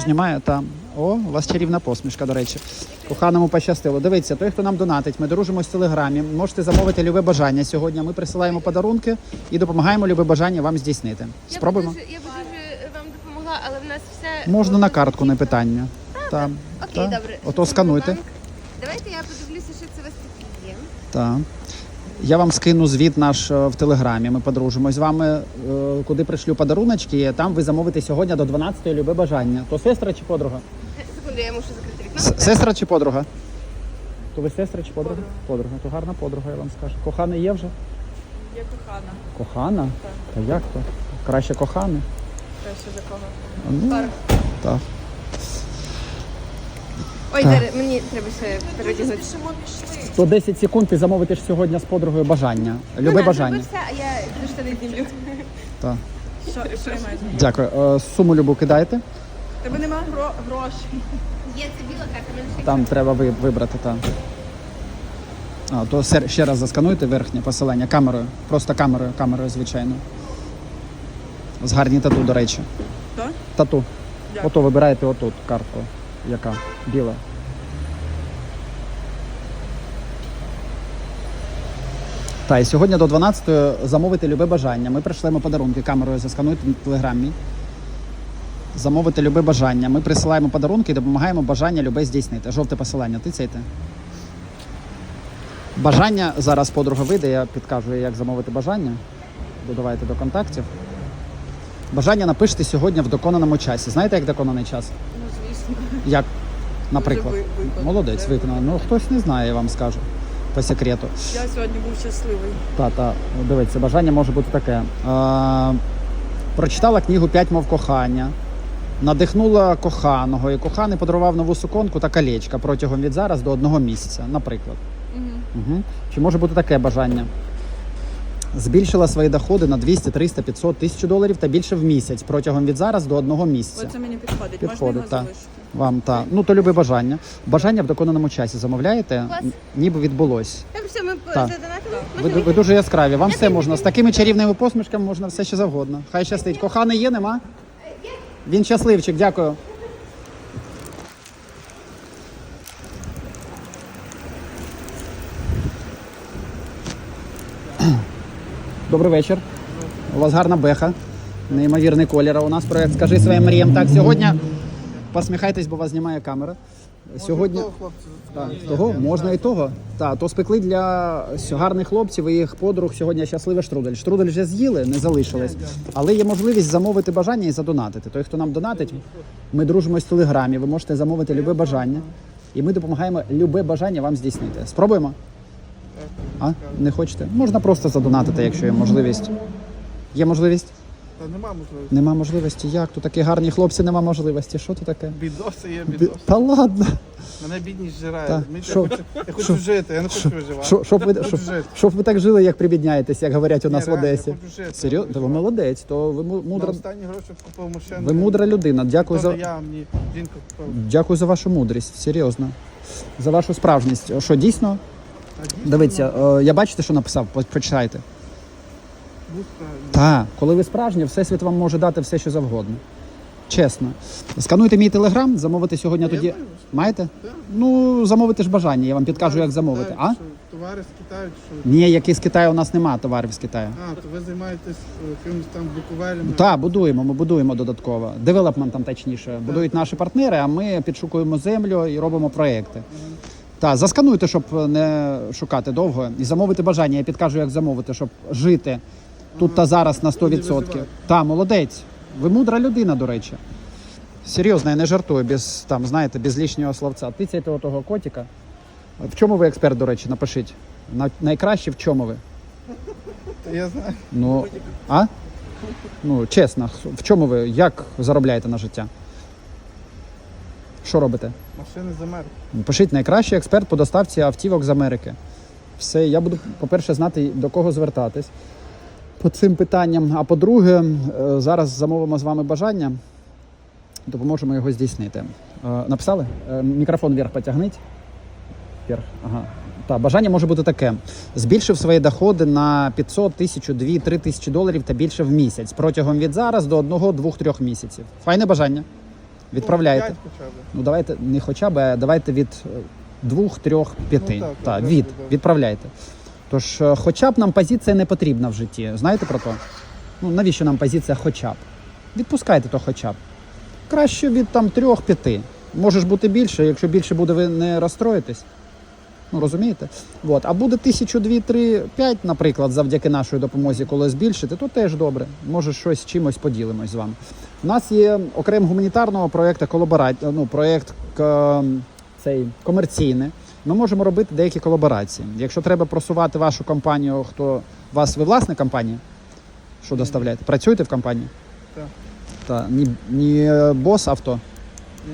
Знімає там. О, у вас чарівна посмішка, до речі. Коханому пощастило. Дивіться, той, хто нам донатить, ми дружимось в телеграмі. Можете замовити любе бажання сьогодні. Ми присилаємо подарунки і допомагаємо любе бажання вам здійснити. Я Спробуємо. б дуже, я б дуже вам допомогла, але в нас все Можна на картку, не питання. Там. Окей, та. добре. Ото скануйте. Давайте я подивлюся, що це у вас таке є. Так. Я вам скину звіт наш е, в телеграмі. Ми подружимось з вами, е, куди пришлю подаруночки. Там ви замовите сьогодні до 12-ї любе бажання. То сестра чи подруга? Е, Секунду, я мушу закрити вікно. С- Сестра чи подруга? То ви сестра чи подруга? Подруга. То гарна подруга, я вам скажу. Кохана є вже? Я кохана. Кохана? Та як то? Краще кохана? Краще за кого? Ну, так. Ой, Так. Мені треба ще переодягнути. Пішимо. То 10 секунд ти замовите ж сьогодні з подругою бажання. Любе Ну, бажання. зроби все, а я до штани знімлю. Так. Що, що я маю? Дякую. Е, Суму любу кидайте. Тебе нема гро- грошей. Є це біла карта, Там треба ви- вибрати там. А, то сер- ще раз заскануйте верхнє посилання камерою. Просто камерою, камерою, звичайно. З гарні тату, до речі. Хто? Тату. Дякую. Ото вибираєте отут картку. Яка? Біла. Та, і сьогодні до 12 замовити любе бажання. Ми прийшлемо подарунки камерою, заскануйте на телеграмі. Замовити любе бажання. Ми присилаємо подарунки і допомагаємо бажання любе здійснити. Жовте посилання, тицяйте. Бажання зараз подруга вийде, я підкажу, як замовити бажання. Додавайте до контактів. Бажання напишете сьогодні в доконаному часі. Знаєте, як доконаний час? Як, наприклад, Вже ви- виконано. молодець виконав. Ну хтось не знає, я вам скажу по секрету. Я сьогодні був щасливий. Та, та, дивіться, бажання може бути таке. Е, прочитала книгу П'ять мов кохання, надихнула коханого, і коханий подарував нову суконку та колечка протягом від зараз до одного місяця, наприклад. Угу. Угу. Чи може бути таке бажання? Збільшила свої доходи на 200, 300, 500, 1000 доларів та більше в місяць протягом від зараз до одного місяця. Оце мені підходить. Підходить, Можна його так. залишити? Вам та ну то любе бажання. Бажання в доконаному часі замовляєте, Клас. ніби відбулось. Добре, все, ми Так. задонатили. Ви, ви дуже яскраві. Вам все можна. З такими чарівними посмішками можна все що завгодно. Хай щастить. Коханий є, нема? Він щасливчик, дякую. Добрий вечір. У вас гарна беха. Неймовірний колір. А У нас проект Скажи своїм мріям. Так, сьогодні посміхайтесь, бо вас знімає камера. Сьогодні. Так, того можна і того. Так, то спекли для гарних хлопців і їх подруг сьогодні щасливий штрудель. Штрудель вже з'їли, не залишилось. Але є можливість замовити бажання і задонатити. Той, хто нам донатить, ми дружимось в телеграмі. Ви можете замовити любе бажання, і ми допомагаємо любе бажання вам здійснити. Спробуємо? А? Не хочете? Можна просто задонатити, якщо є можливість. Є можливість? Та нема можливості. Нема можливості. Як? Тут такі гарні хлопці, нема можливості. Що тут таке? Бідоси є Бі- бідоси. Та ладно. Мене бідність зжирає. Так, Мені- що? Я хочу, я хочу Що? жити, я не хочу виживати. Що, щоб, ви, Я щоб, жити. щоб ви так жили, як прибідняєтесь, як говорять у Ні, нас в реально, я Одесі. хочу жити, Серйозно? я Та ви молодець, то ви му- На мудра, останні гроші купив машину. ви мудра людина. Дякую То за, я, мені жінка купила. дякую за вашу мудрість, серйозно. За вашу справжність. Що дійсно? Дивіться, е, я бачите, що написав? По- Прочитайте. ну. Так, коли ви справжні, всесвіт вам може дати все, що завгодно. Чесно. Скануйте мій телеграм, замовити сьогодні Я тоді. знаю, Маєте? Так. Ну, замовити ж бажання, я вам підкажу, як замовити. А? Товари з Китаю, що... Ні, який з Китаю у нас немає товарів з Китаю. А, то ви займаєтесь е, якимось там Буковелем. Так, будуємо, ми будуємо додатково. Девелопментом точніше. Будують наші партнери, а ми підшукуємо землю і робимо проекти. Так, заскануйте, щоб не шукати довго, і замовити бажання. Я підкажу, як замовити, щоб жити тут та зараз на 100%. виживати. Так, молодець. Ви мудра людина, до речі. Серйозно, я не жартую, без там, знаєте, без лишнього словця. Тицяйте отого котика. В чому ви експерт, до речі, напишіть. На, найкраще в чому ви? Та Я знаю. Ну, а? Ну, чесно, в чому ви, як заробляєте на життя? Що робите? Машини з Америки. Пишіть найкращий експерт по доставці автівок з Америки. Все, я буду, по-перше, знати, до кого звертатись по цим питанням. А по-друге, е, зараз замовимо з вами бажання, допоможемо його здійснити. Е, Написали? Е, Мікрофон вверх потягніть. Вверх. Ага. Та, бажання може бути таке: збільшив свої доходи на 500, 1000, 2, 3 тисячі доларів та більше в місяць протягом від зараз до 1, 2, 3 місяців. Файне бажання. Відправляйте. Б. Ну давайте не хоча б, а давайте від е, двох, трьох, п'яти. Ну, так, так, від відправляйте. Тож, е, хоча б нам позиція не потрібна в житті. Знаєте про то? Ну навіщо нам позиція хоча б? Відпускайте то хоча б. Краще від там трьох-п'яти. Може ж бути більше, якщо більше буде, ви не розстроїтесь. Ну розумієте? От. А буде тисячу, дві, три, п'ять, наприклад, завдяки нашій допомозі, коли збільшити, то теж добре. Може, щось чимось поділимось з вами. У нас є окрім гуманітарного проєкту колаборація, ну, проєкт к- цей комерційний. Ми можемо робити деякі колаборації. Якщо треба просувати вашу компанію, хто вас ви власна компанія, що доставляєте? Працюєте в компанії? Так. Та ні, ні е, бос авто.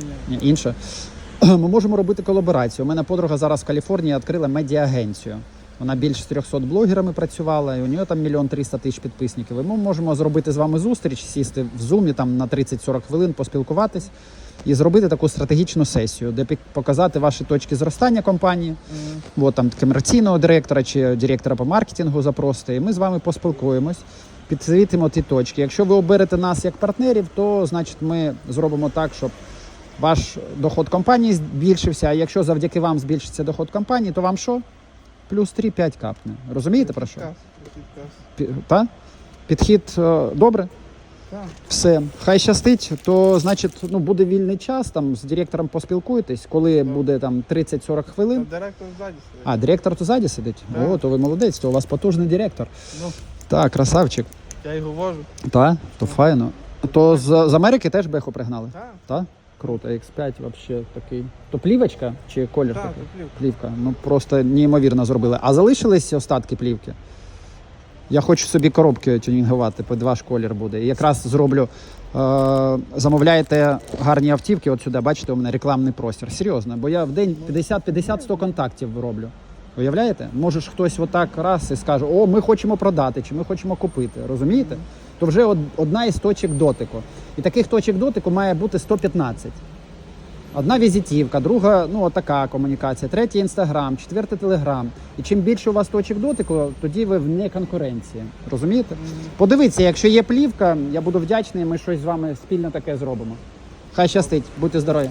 Ні-ні. Ні, інше. Ми можемо робити колаборацію. У мене подруга зараз в Каліфорнії відкрила медіагенцію. Вона більше з 300 блогерами працювала, і у нього там мільйон 300 тисяч підписників. І ми можемо зробити з вами зустріч, сісти в зумі там на 30-40 хвилин, поспілкуватись і зробити таку стратегічну сесію, де показати ваші точки зростання компанії, Мгм. от там комерційного директора чи директора по маркетингу запросити. І ми з вами поспілкуємось, підсвітимо ті точки. Якщо ви оберете нас як партнерів, то значить ми зробимо так, щоб ваш доход компанії збільшився. А якщо завдяки вам збільшиться доход компанії, то вам що? Плюс 3-5 капне. Розумієте про що? Пі- Та? Підхід е, добре? Так. Все, хай щастить, то значить, ну буде вільний час. Там з директором поспілкуєтесь, коли буде там 30-40 хвилин. директор ззаді сидить. А, директор то ззаді сидить. Так. О, то ви молодець, то у вас потужний директор. Ну, Так, красавчик. я й говорю. Так, то файно. То з, з Америки теж беху пригнали? Так, Так? Круто, X5 взагалі такий. То плівочка чи колір так, такий? куплю. Плівка. Ну просто неймовірно зробили. А залишились остатки плівки? Я хочу собі коробки тюнінгувати, під ваш колір буде. І якраз зроблю. Е, замовляєте гарні автівки, от сюди, бачите, у мене рекламний простір. Серйозно, бо я в день 50-50-100 контактів роблю. Уявляєте? Може ж хтось отак раз і скаже: О, ми хочемо продати, чи ми хочемо купити. Розумієте? То вже одна із точок дотику. І таких точок дотику має бути 115. Одна візитівка, друга ну така комунікація, третя інстаграм, четверта телеграм. І чим більше у вас точок дотику, тоді ви вне конкуренції. Розумієте? Подивіться, якщо є плівка, я буду вдячний, ми щось з вами спільно таке зробимо. Хай щастить, будьте здорові.